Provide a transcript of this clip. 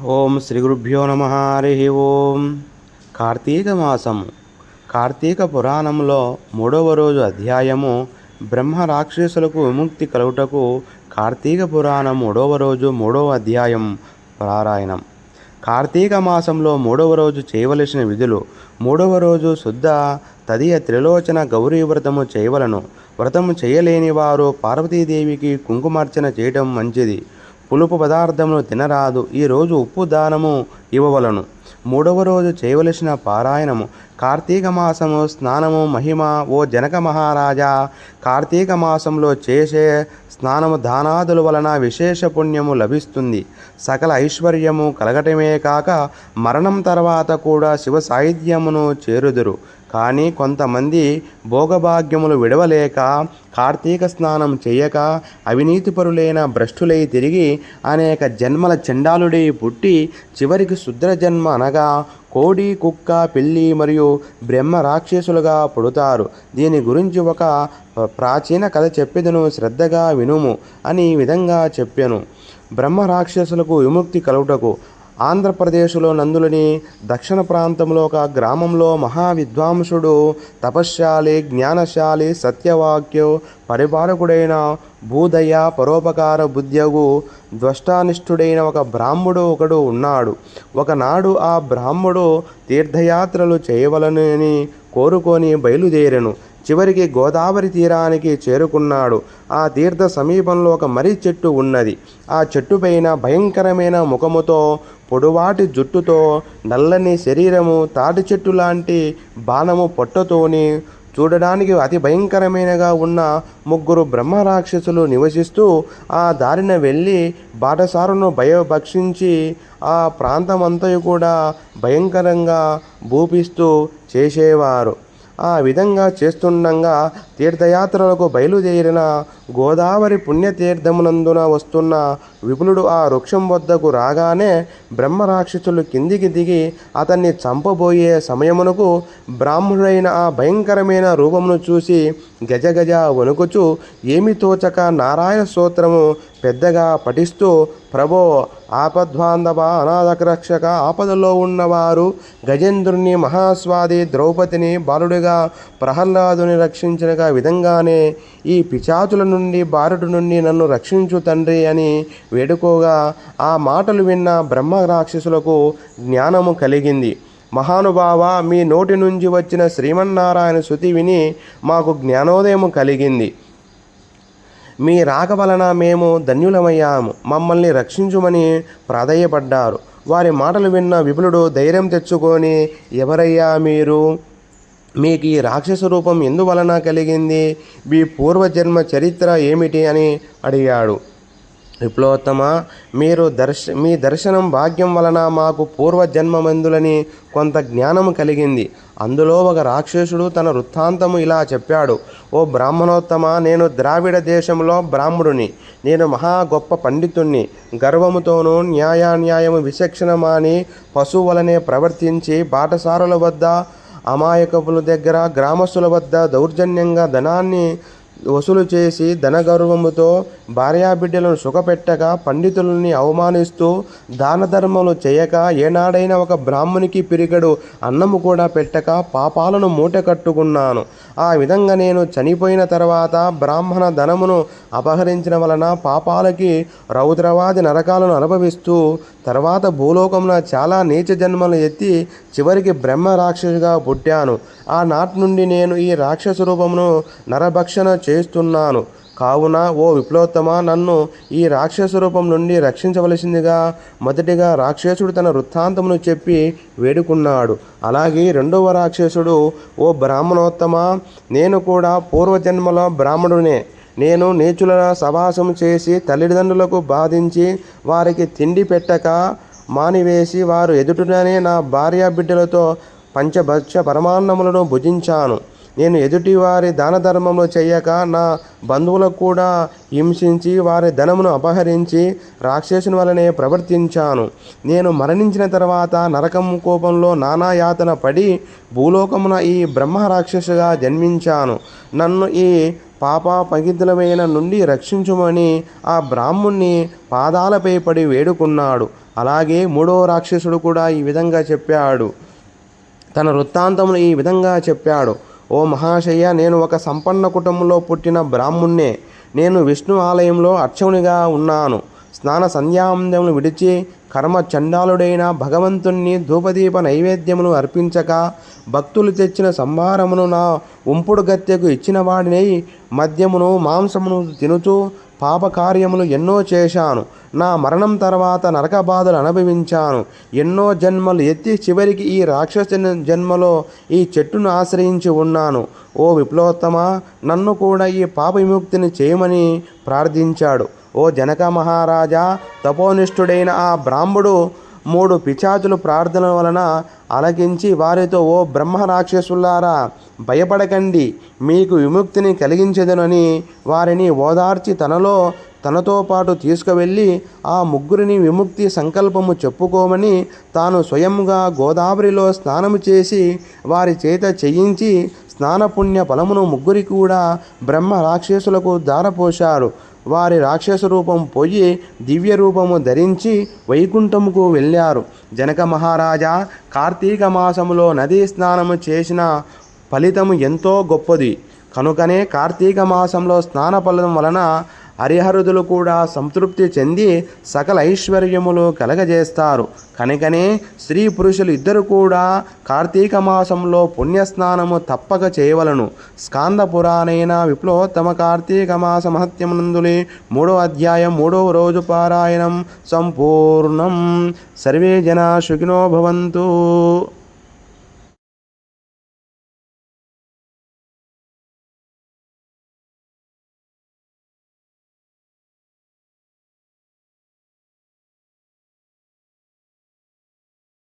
ఓం శ్రీ గురుభ్యో నమ హరి ఓం. కార్తీక మాసము కార్తీక పురాణంలో మూడవ రోజు అధ్యాయము బ్రహ్మ రాక్షసులకు విముక్తి కలుగుటకు కార్తీక పురాణం మూడవ రోజు మూడవ అధ్యాయం పారాయణం. కార్తీక మాసంలో మూడవ రోజు చేయవలసిన విధులు మూడవ రోజు శుద్ధ తదియ త్రిలోచన గౌరీ వ్రతము చేయవలను. వ్రతము చేయలేని వారు పార్వతీదేవికి కుంకుమార్చన చేయటం మంచిది. పులుపు పదార్థములు తినరాదు. ఈరోజు ఉప్పు దానము ఇవ్వవలను. మూడవ రోజు చేయవలసిన పారాయణము. కార్తీక మాసము స్నానము మహిమ ఓ జనక మహారాజా! కార్తీక మాసంలో చేసే స్నానము దానాదుల వలన విశేష పుణ్యము లభిస్తుంది. సకల ఐశ్వర్యము కలగటమే కాక మరణం తర్వాత కూడా శివ సాహిత్యమును చేరుదురు. కానీ కొంతమంది భోగభాగ్యములు విడవలేక కార్తీక స్నానం చేయక అవినీతిపరులైన భ్రష్టులై తిరిగి అనేక జన్మల చండాలుడై పుట్టి చివరికి శుద్ర జన్మ అనగా కోడి కుక్క పిల్లి మరియు బ్రహ్మ రాక్షసులుగా పుడతారు. దీని గురించి ఒక ప్రాచీన కథ చెప్పేదను శ్రద్ధగా వినుము అని విధంగా చెప్పాను. బ్రహ్మ రాక్షసులకు విముక్తి కలుగుటకు ఆంధ్రప్రదేశ్లో నందులని దక్షిణ ప్రాంతంలో ఒక గ్రామంలో మహావిద్వాంసుడు తపశ్శాలి జ్ఞానశాలి సత్యవాక్యు పరిపాలకుడైన భూదయ పరోపకార బుద్ధ్యగు ద్వష్టానిష్ఠుడైన ఒక బ్రాహ్మడు ఒకడు ఉన్నాడు. ఒకనాడు ఆ బ్రాహ్మడు తీర్థయాత్రలు చేయవలనని కోరుకొని బయలుదేరెను. చివరికి గోదావరి తీరానికి చేరుకున్నాడు. ఆ తీర్థ సమీపంలో ఒక మర్రి చెట్టు ఉన్నది. ఆ చెట్టుపైన భయంకరమైన ముఖముతో పొడువాటి జుట్టుతో నల్లని శరీరము తాటి చెట్టు లాంటి బాణము పొట్టతోని చూడడానికి అతి భయంకరమైనగా ఉన్న ముగ్గురు బ్రహ్మ రాక్షసులు నివసిస్తూ ఆ దారిన వెళ్ళి బాటసారును భయభక్షించి ఆ ప్రాంతమంతయు కూడా భయంకరంగా భూపిస్తూ చేసేవారు. ఆ విధంగా చేస్తుండగా తీర్థయాత్రలకు బయలుదేరిన గోదావరి పుణ్యతీర్థమునందున వస్తున్న విపులుడు ఆ వృక్షం వద్దకు రాగానే బ్రహ్మరాక్షసులు కిందికి దిగి అతన్ని చంపబోయే సమయమునకు బ్రాహ్మణుడైన ఆ భయంకరమైన రూపమును చూసి గజగజ వణుకుచు ఏమి తోచక నారాయణ స్తోత్రము పెద్దగా పఠిస్తూ ప్రభో ఆపద్వాంధవ అనాథరక్షక ఆపదలో ఉన్నవారు గజేంద్రుని మహాస్వాది ద్రౌపదిని బాలుడిగా ప్రహ్లాదుని రక్షించిన విధంగానే ఈ పిచాచుల నుండి బారుడు నుండి నన్ను రక్షించు తండ్రి అని వేడుకోగా ఆ మాటలు విన్న బ్రహ్మ రాక్షసులకు జ్ఞానము కలిగింది. మహానుభావ మీ నోటి నుంచి వచ్చిన శ్రీమన్నారాయణ శృతి విని మాకు జ్ఞానోదయం కలిగింది. మీ రాక వలన మేము ధన్యులమయ్యాము. మమ్మల్ని రక్షించుమని ప్రాధేయపడ్డారు. వారి మాటలు విన్న విపులుడు ధైర్యం తెచ్చుకొని ఎవరయ్యా మీరు? మీకు ఈ రాక్షస రూపం ఎందువలన కలిగింది? మీ పూర్వజన్మ చరిత్ర ఏమిటి? అని అడిగాడు. విప్లవోత్తమ? మీరు దర్శ మీ దర్శనం భాగ్యం వలన మాకు పూర్వజన్మమందులని కొంత జ్ఞానము కలిగింది. అందులో ఒక రాక్షసుడు తన వృత్తాంతము ఇలా చెప్పాడు. ఓ బ్రాహ్మణోత్తమ నేను ద్రావిడ దేశంలో బ్రాహ్మడుని నేను మహా గొప్ప పండితుణ్ణి. గర్వముతోనూ న్యాయాన్యాయము విచక్షణ మాని ప్రవర్తించి బాటసారుల వద్ద అమాయకపుల దగ్గర గ్రామస్తుల వద్ద దౌర్జన్యంగా ధనాన్ని వసూలు చేసి ధనగర్వముతో భార్యాబిడ్డలను సుఖపెట్టక పండితులని అవమానిస్తూ దాన ధర్మములు చేయక ఏనాడైనా ఒక బ్రాహ్మణికి పిరిగడు అన్నము కూడా పెట్టక పాపాలను మూట కట్టుకున్నాను ఆ విధంగా నేను చనిపోయిన తర్వాత బ్రాహ్మణ ధనమును అపహరించిన వలన పాపాలకి రౌద్రవాది నరకాలను అనుభవిస్తూ తర్వాత భూలోకంలో చాలా నీచ జన్మలు ఎత్తి చివరికి బ్రహ్మ రాక్షసుగా పుట్టాను. ఆనాటి నుండి నేను ఈ రాక్షస రూపమును నరభక్షణ చేస్తున్నాను. కావున ఓ విప్లవోత్తమ నన్ను ఈ రాక్షస రూపం నుండి రక్షించవలసిందిగా మొదటిగా రాక్షసుడు తన వృత్తాంతమును చెప్పి వేడుకున్నాడు. అలాగే రెండవ రాక్షసుడు ఓ బ్రాహ్మణోత్తమ నేను కూడా పూర్వజన్మలో బ్రాహ్మణునే. నేను నీచుల సవాసం చేసి తల్లిదండ్రులకు బాధించి వారికి తిండి పెట్టక మానివేసి వారు ఎదుటనే నా భార్య బిడ్డలతో పంచభక్ష పరమాన్నములను భుజించాను. నేను ఎదుటి వారి దాన ధర్మంలో చేయక నా బంధువులకు కూడా హింసించి వారి ధనమును అపహరించి రాక్షసుని వలనే ప్రవర్తించాను. నేను మరణించిన తర్వాత నరకం కోపంలో నానా యాతన పడి భూలోకమున ఈ బ్రహ్మ రాక్షసుగా జన్మించాను. నన్ను ఈ పాప పగితులమైన నుండి రక్షించుమని ఆ బ్రాహ్మణ్ణి పాదాలపై పడి వేడుకున్నాడు. అలాగే మూడో రాక్షసుడు కూడా ఈ విధంగా చెప్పాడు. తన వృత్తాంతమును ఈ విధంగా చెప్పాడు. ఓ మహాశయ నేను ఒక సంపన్న కుటుంబంలో పుట్టిన బ్రాహ్మణ్ణే. నేను విష్ణు ఆలయంలో అర్చకునిగా ఉన్నాను. స్నాన సంధ్యావందములు విడిచి కర్మ చండాలుడైన భగవంతుణ్ణి ధూపదీప నైవేద్యమును అర్పించక భక్తులు తెచ్చిన సంభారమును నా ఉంపుడు గత్తెకు ఇచ్చిన వాడినై మద్యమును మాంసమును తినుచూ పాపకార్యములు ఎన్నో చేశాను. నా మరణం తర్వాత నరక బాధలు అనుభవించాను. ఎన్నో జన్మలు ఎత్తి చివరికి ఈ రాక్షస జన్మలో ఈ చెట్టును ఆశ్రయించి ఉన్నాను. ఓ విప్లవోత్తమ నన్ను కూడా ఈ పాప విముక్తిని చేయమని ప్రార్థించాడు. ఓ జనక మహారాజా తపోనిష్ఠుడైన ఆ బ్రాహ్మడు మూడు పిచాచులు ప్రార్థన వలన అలగించి వారితో ఓ బ్రహ్మ రాక్షసులారా భయపడకండి. మీకు విముక్తిని కలిగించదనని వారిని ఓదార్చి తనలో తనతో పాటు తీసుకువెళ్ళి ఆ ముగ్గురిని విముక్తి సంకల్పము చెప్పుకోమని తాను స్వయంగా గోదావరిలో స్నానము చేసి వారి చేత చేయించి స్నానపుణ్య ఫలమును ముగ్గురి కూడా బ్రహ్మ రాక్షసులకు దారపోశారు. వారి రాక్షస రూపం పోయి దివ్య రూపము ధరించి వైకుంఠముకు వెళ్ళారు. జనక మహారాజా కార్తీక మాసములో నదీ స్నానము చేసిన ఫలితము ఎంతో గొప్పది. కనుకనే కార్తీక మాసంలో స్నాన ఫలం వలన హరిహరుదులు కూడా సంతృప్తి చెంది సకల ఐశ్వర్యములు కలగజేస్తారు. కనుకనే స్త్రీ పురుషులు ఇద్దరు కూడా కార్తీక మాసంలో పుణ్యస్నానము తప్పక చేయవలను. స్కాంద పురాణైన విప్లవోత్తమ కార్తీక మాస మహత్యమునందులి మూడో అధ్యాయం మూడవ రోజు పారాయణం సంపూర్ణం. సర్వే జనా సుఖినో భవంతు.